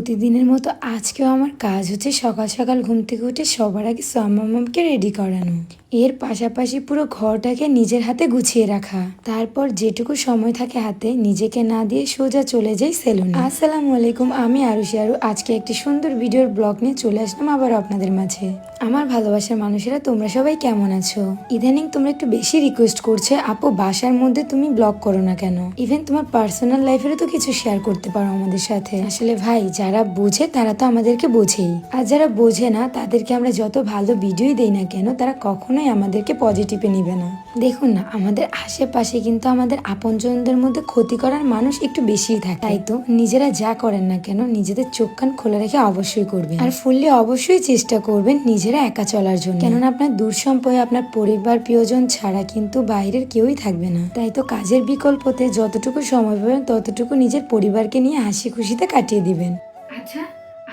প্রতিদিনের মতো আজকেও আমার কাজ হচ্ছে সকাল সকাল ঘুম থেকে উঠে সবার আগে সামামামকে রেডি করানো। এর পাশাপাশি পুরো ঘরটাকে নিজের হাতে গুছিয়ে রাখা। তারপর যেটুকু সময় থাকে হাতে, নিজেকে না দিয়ে সোজা চলে যাই সেলুনে। আসসালামু আলাইকুম, আমি আরুষি আরু। আজকে একটি সুন্দর ভিডিওর ব্লগ নিয়ে চলে আসলাম আবার আপনাদের মাঝে। আমার ভালোবাসার মানুষেরা, তোমরা সবাই কেমন আছো? ইদানিং তোমরা একটু বেশি রিকোয়েস্ট করছে, আপু, বাসার মধ্যে তুমি ব্লগ করো না কেন? ইভেন তোমার পার্সোনাল লাইফেরও তো কিছু শেয়ার করতে পারো আমাদের সাথে। আসলে ভাই, যারা বোঝে, তারা তো আমাদেরকে বোঝেই। আর যারা বোঝে না, তাদেরকে আমরা যত ভালো ভিডিওই দেই না কেন, তারা কখনোই আমাদেরকে পজিটিভে নিবে না। দেখুন না, আমাদের আশেপাশে কিন্তু আমাদের আপনজনদের মধ্যে ক্ষতি করার মানুষ একটু বেশিই থাকে। তাই তো নিজেরা যা করেন না কেন নিজেদের চোখ কান খোলা রেখে অবশ্যই করবেন। আর ফুললে অবশ্যই চেষ্টা করবেন নিজেরা একা চলার জন্য। কেননা আপনার দূর সম্পর্কে আপনার পরিবার, প্রিয়জন ছাড়া কিন্তু বাইরের কেউই থাকবে না। তাই তো কাজের বিকল্পতে যতটুকু সময় পাবেন, ততটুকু নিজের পরিবারকে নিয়ে হাসি খুশিতে কাটিয়ে দিবেন। আচ্ছা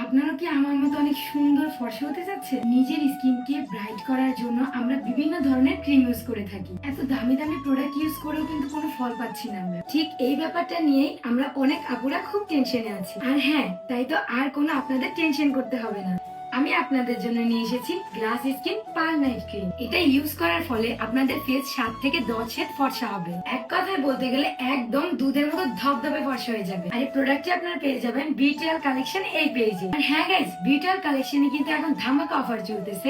আপনারা কি আমার মতো অনেক সুন্দর ফর্সা হতে যাচ্ছে? নিজের স্কিনকে ব্রাইট করার জন্য আমরা বিভিন্ন ধরনের ক্রিম ইউজ করে থাকি। এত দামি দামি প্রোডাক্ট ইউজ করেও কিন্তু কোনো ফল পাচ্ছি না আমরা। ঠিক এই ব্যাপারটা নিয়েই আমরা অনেক আপুরা খুব টেনশনে আছি। আর হ্যাঁ তাই তো আর কোনো আপনাদের টেনশন করতে হবে না। আমি আপনাদের জন্য নিয়ে এসেছি glass skin per night cream. এটা ইউজ করার ফলে আপনাদের ফেস সাত থেকে দশ শেড ফর্সা হবে। এক কথায় বলতে গেলে একদম দুধের মতো ধবধবে ফর্সা হয়ে যাবে। আর এই প্রোডাক্টটি আপনারা পেয়ে যাবেন বিটিএল কালেকশন এই পেজে আর হ্যাঁ গাইজ বিটিএল কালেকশনে কিন্তু এখন ধামাকা অফার চলতেছে।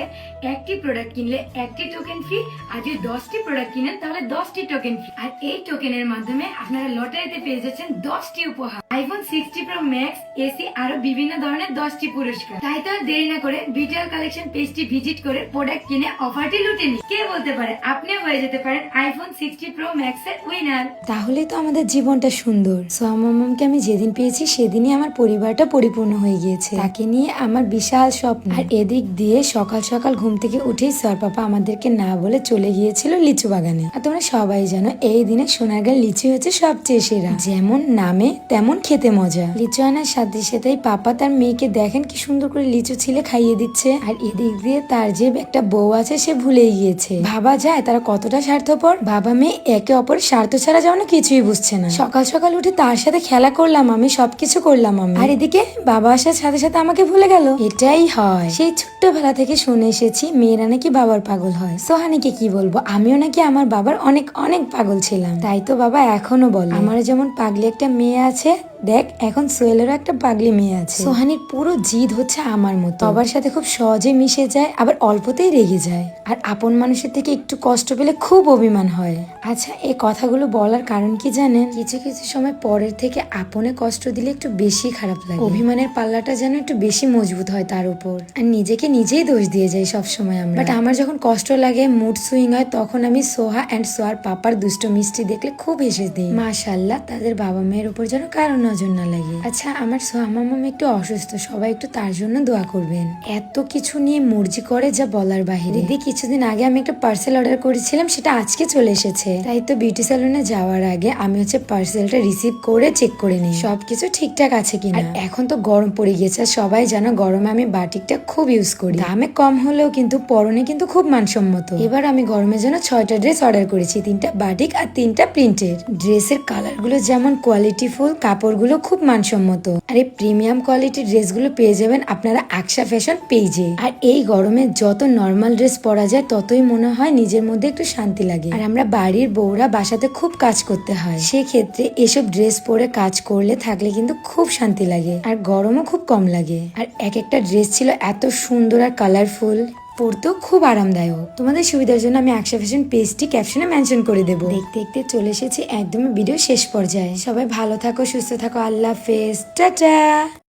একটি প্রোডাক্ট কিনলে একটি টোকেন ফ্রি আর যদি দশটি প্রোডাক্ট কিনেন তাহলে দশটি টোকেন ফ্রি আর এই টোকেনের মাধ্যমে আপনারা লটারিতে পেয়ে যাচ্ছেন দশটি উপহার। IPhone sixty pro max AC আরও বিভিন্ন ধরনের দশটি পুরস্কার। তাই তো দেরি না করে বিটিএল কালেকশন পেজটি ভিজিট করে প্রোডাক্ট কিনে অফারটি লুটে নিন। কে বলতে পারে? আপনিও হয়ে যেতে পারেন আইফোন সিক্সটি প্রো ম্যাক্স এর উইনার তাহলে তো আমাদের জীবনটা সুন্দর। সো আমামকে আমি যেদিন পেয়েছি, সেদিনই আমার পরিবারটা পরিপূর্ণ হয়ে গিয়েছে। তাকে নিয়ে আমার বিশাল স্বপ্ন। আর এদিক দিয়ে সকাল সকাল ঘুম থেকে উঠেই সর পাপা আমাদেরকে না বলে চলে গিয়েছিল লিচু বাগানে। আর তোমরা সবাই জানো, এই দিনে সোনারগাঁর লিচু হচ্ছে সবচেয়ে সেরা। যেমন নামে, তেমন খেতে মজা। লিচু আনার সাথে সাথেই পাপা তার মেয়েকে দেখেন কি সুন্দর করে লিচু ছিলে খাইয়ে দিচ্ছে। আর এদিক দিয়ে তার যে একটা বউ আছে, সে ভুলেই গিয়েছে। ভাবা যায় তারা কতটা স্বার্থপর। বাবা মেয়ে একে অপরের স্বার্থ ছাড়া যেন কিছুই বুঝছে না। সকাল সকাল উঠে তার সাথে খেলা করলাম আমি, সবকিছু করলাম আমি। আর এদিকে বাবা আসার সাথে সাথে আমাকে ভুলে গেল। এটাই হয়। সেই ছোট্টবেলা থেকে শুনে এসেছি, মেয়েরা নাকি বাবার পাগল হয়। সোহানিকে কি বলব? আমিও নাকি আমার বাবার অনেক অনেক পাগল ছিলাম। তাই তো বাবা এখনও বলে, আমার যেমন পাগলি একটা মেয়ে আছে দেখ এখন সোহেলেরও একটা পাগলি মেয়ে আছে। সোহানির পুরো জিদ হচ্ছে আমার মতো। সবার সাথে খুব সহজে মিশে যায় আবার অল্পতেই রেগে যায়। আর আপন মানুষের থেকে একটু কষ্ট পেলে খুব অভিমান হয়। আচ্ছা এই কথাগুলো বলার কারণ কি জানেন? কিছু কিছু সময় পরের থেকে আপনে কষ্ট দিলে একটু বেশি খারাপ লাগে। অভিমানের পাল্লাটা যেন একটু বেশি মজবুত হয় তার উপর। আর নিজেকে নিজেই দোষ দিয়ে যাই সব সময় আমরা। বাট আমার যখন কষ্ট লাগে মুড সুইং হয় তখন আমি সোহা অ্যান্ড সোহার পাপার দুষ্ট মিষ্টি দেখলে খুব হেসে দিই। মাশাল্লাহ তাদের বাবা মায়ের উপর যেন কারও নজর না লাগে। আচ্ছা আমার সোহা মামাম একটু অসুস্থ সবাই একটু তার জন্য দোয়া করবেন। এত কিছু নিয়ে মর্জি করে যা বলার বাহিরে। দিদি কিছুদিন আগে আমি একটা পার্সেল অর্ডার করেছিলাম সেটা আজকে চলে এসেছে। তাই তো বিউটি স্যালুনে যাওয়ার আগে আমি হচ্ছে পার্সেলটা রিসিভ করে চেক করে নিই। সবকিছু ঠিকঠাক আছে কিনা? এখন তো গরম পড়ে গিয়েছে আর সবাই জানো গরমে আমি বাটিকটা খুব ইউজ করি। দামে কম হলেও কিন্তু পরনে কিন্তু খুব মানসম্মত। এবার আমি গরমের জন্য ছয়টা ড্রেস অর্ডার করেছি তিনটা বাটিক আর তিনটা প্রিন্টের ড্রেসের কালারগুলো যেমন কোয়ালিটিফুল কাপড়গুলো খুব মানসম্মত। আর এই প্রিমিয়াম কোয়ালিটির ড্রেসগুলো পেয়ে যাবেন আপনারা আকশা ফ্যাশন পেজে। আর এই গরমে যত নর্মাল ড্রেস পরা যায়, ততই মনে হয় নিজের মধ্যে একটু শান্তি লাগে। আর আমরা বাড়ির বউরা বাসাতে খুব কাজ করতে হয়। সেক্ষেত্রে এসব ড্রেস পরে কাজ করলে থাকলে কিন্তু খুব শান্তি লাগে। আর গরমও খুব কম লাগে। আর এক একটা ড্রেস ছিল এত সুন্দর আর কালারফুল পরতেও খুব আরামদায়ক। তোমাদের সুবিধার জন্য আমি আকশা ফ্যাশন পেজটি ক্যাপশনে মেনশন করে দেবো। দেখতে দেখতে চলে এসেছি একদমই ভিডিও শেষ পর্যায়ে। সবাই ভালো থাকো, সুস্থ থাকো, আল্লাহ হাফেজ। টাটা!